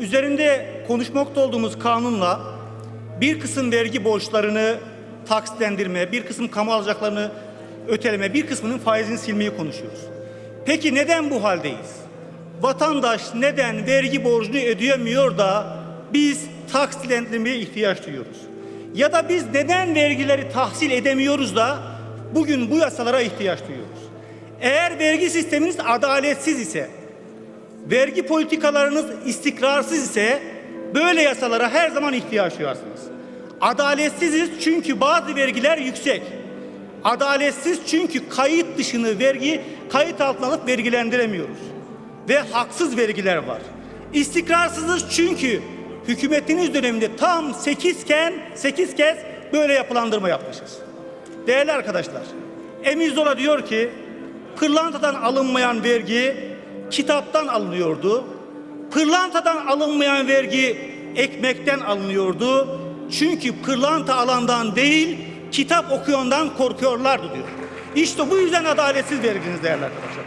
üzerinde konuşmakta olduğumuz kanunla bir kısım vergi borçlarını taksitlendirme, bir kısım kamu alacaklarını öteleme, bir kısmının faizini silmeyi konuşuyoruz. Peki neden bu haldeyiz? Vatandaş neden vergi borcunu ödeyemiyor da biz taksitlendirmeye ihtiyaç duyuyoruz? Ya da biz neden vergileri tahsil edemiyoruz da bugün bu yasalara ihtiyaç duyuyoruz? Eğer vergi sisteminiz adaletsiz ise, vergi politikalarınız istikrarsız ise böyle yasalara her zaman ihtiyaç duyarsınız. Adaletsiziz çünkü bazı vergiler yüksek. Adaletsiz çünkü kayıt dışını vergi kayıt altına alıp vergilendiremiyoruz. Ve haksız vergiler var. İstikrarsızız çünkü hükümetiniz döneminde tam 8 ken 8 kez böyle yapılandırma yapmışız. Değerli arkadaşlar, Emir Zola diyor ki pırlantadan alınmayan vergi kitaptan alınıyordu. Pırlantadan alınmayan vergi ekmekten alınıyordu. Çünkü pırlanta alandan değil, kitap okuyandan korkuyorlardı diyor. İşte bu yüzden adaletsiz verginiz değerli arkadaşlar.